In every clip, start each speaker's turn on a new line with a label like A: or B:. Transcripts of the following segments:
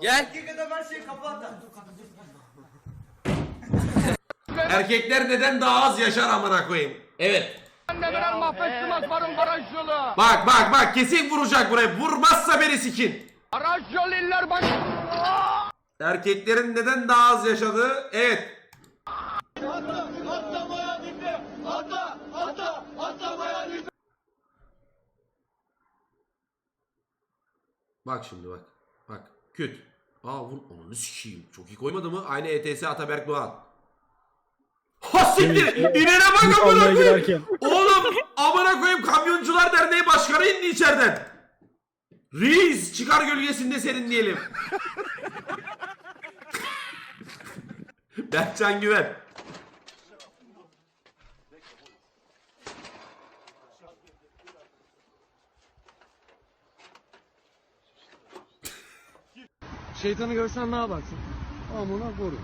A: Gel.
B: Dakikada her şeyi kafa atar.
C: Erkekler neden daha az yaşar amına koyayım? Evet. Bak bak bak kesin vuracak buraya. Vurmazsa beni sikin. Erkeklerin neden daha az yaşadığı? Evet. Bak şimdi bak. Bak. Küt. Aa vur. Onu sikeyim. Çok iyi koymadı mı? Aynı ETS Ataberk Doğan. Ha siktir. İnene bak amına koyayım. Oğlum amına koyayım Kamyoncular Derneği Başkanı indi içeriden. Reis çıkar gölgesinde serinleyelim. Berkcan Güven.
D: Şeytanı görsen ne yaparsın? Amına koru.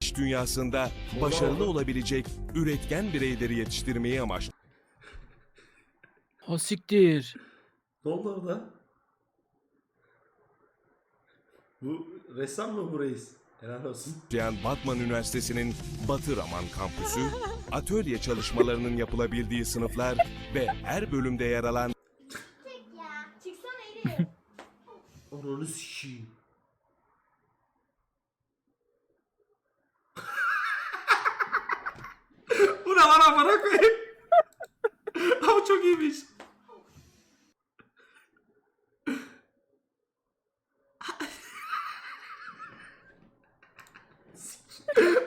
E: İş dünyasında başarılı olabilecek üretken bireyleri yetiştirmeyi amaç.
D: Ha siktir.
C: Ne oldu orada? Bu ressam mı bu reis? Helal olsun.
E: Cihan Batman Üniversitesi'nin Batı Raman kampüsü, atölye çalışmalarının yapılabildiği sınıflar ve her bölümde yer alan
F: ya. Çıksana Elif.
C: Ananı sikeyim. Bu ne lan amına koyayım? Ama çok iyiymiş.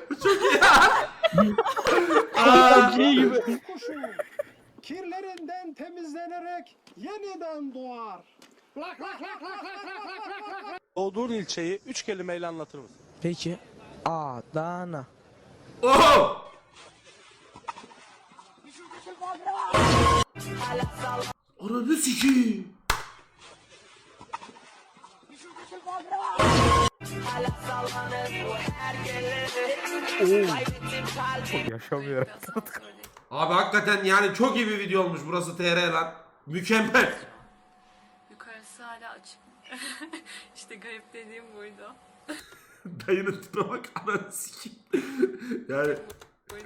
C: Bu çok iyi ya. Aa,
D: Şey gibi.
G: kuşu kirlerinden temizlenerek yeniden doğar.
H: Doğduğun ilçeyi üç kelimeyle anlatır mısın?
I: Peki. Adana.
C: Oho! Ananı sikeyim. Abi hakikaten yani çok iyi bir video olmuş burası TR lan. Mükemmel.
J: Yukarısı hala açık. işte garip dediğim buydu.
C: Dayının tipe bak ananı sikeyim. yani
J: Buydu.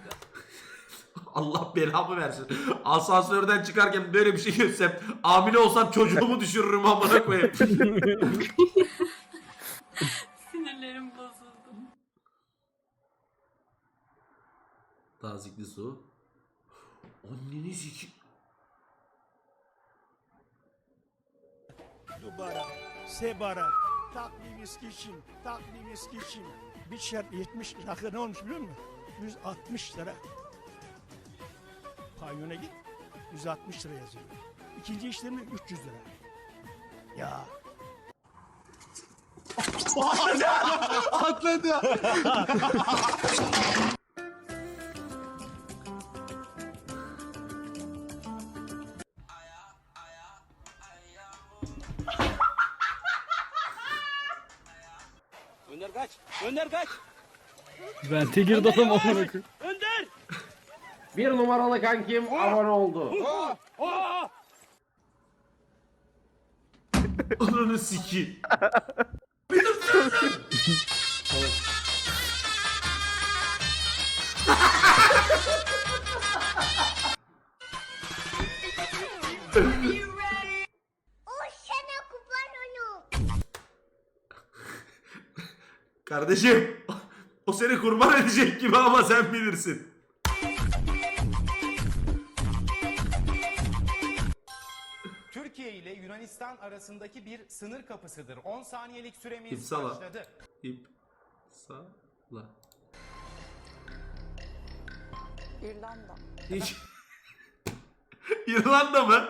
C: Allah belamı versin. Asansörden çıkarken böyle bir şey görsem amile olsam çocuğumu düşürürüm amına koyayım. Tazikli su. Anneni siki...
G: Dubara, sebara, takli viski için, takli viski için. Bir şart 70 rakı ne olmuş biliyor musun? 160 lira. Pavyona git, 160 lira yazıyor. İkinci işlemi 300 lira. Ya. Atladı.
H: Önder kaç. Önder kaç.
D: Ben Tekirdağ'ım amına koyayım.
H: Önder.
C: Bir numaralı kankim abone oldu. Ananı siki.
F: o
C: Kardeşim o seni kurban edecek gibi ama sen bilirsin.
B: Türkiye ile Yunanistan arasındaki bir sınır kapısıdır. 10 saniyelik süremiz
C: İpsala.
B: başladı.
C: İp. Sala.
J: İrlanda.
C: Hiç. İrlanda mı?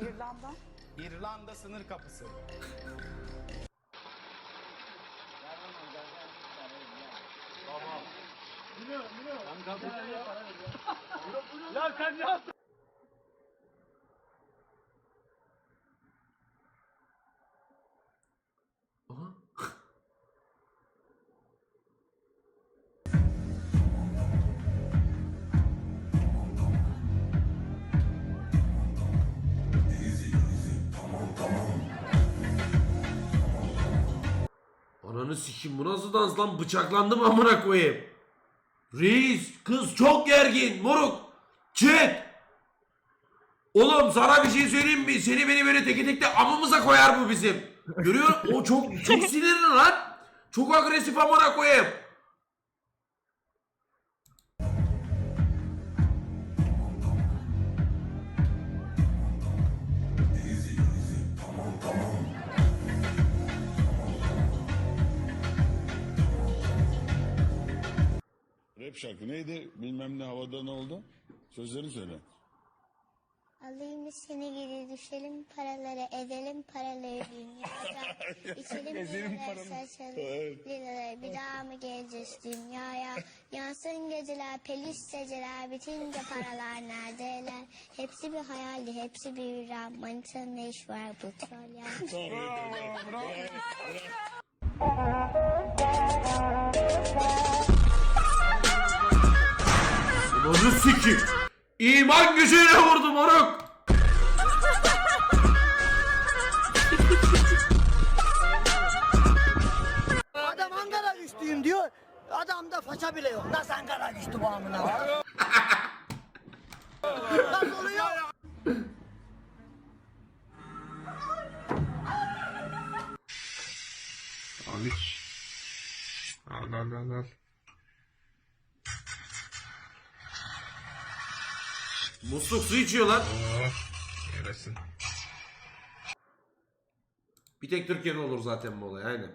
J: İrlanda.
B: İrlanda sınır kapısı.
C: Ya sen ne yaptın? Ananı sikim bu nasıl dans lan bıçaklandım amına koyayım. Reis kız çok gergin moruk. Chat. Oğlum sana bir şey söyleyeyim mi? Seni beni böyle teke tekte amımıza koyar bu bizim. Görüyor musun? O çok çok sinirli lan. Çok agresif amına koyayım.
A: Şarkı neydi? Bilmem ne havada ne oldu? Sözlerini söyle.
F: Alayım seni geri düşelim paraları edelim paraları dünyada. İçelim liraları saçalım liraları bir daha mı geleceğiz dünyaya? Yansın geceler peluş geceler bitince paralar neredeler? Hepsi bir hayaldi hepsi bir rüya manitanın ne iş var petrol ya?
C: Ananı sikim. İman gücüyle vurdu moruk.
D: Adam Ankara güçlüyüm diyor. Adamda faça bile yok. Nasıl Ankara güçlü bu amına? Nasıl oluyor?
C: Musluk su içiyor lan. Bir tek Türkiye'de olur zaten bu olay aynen.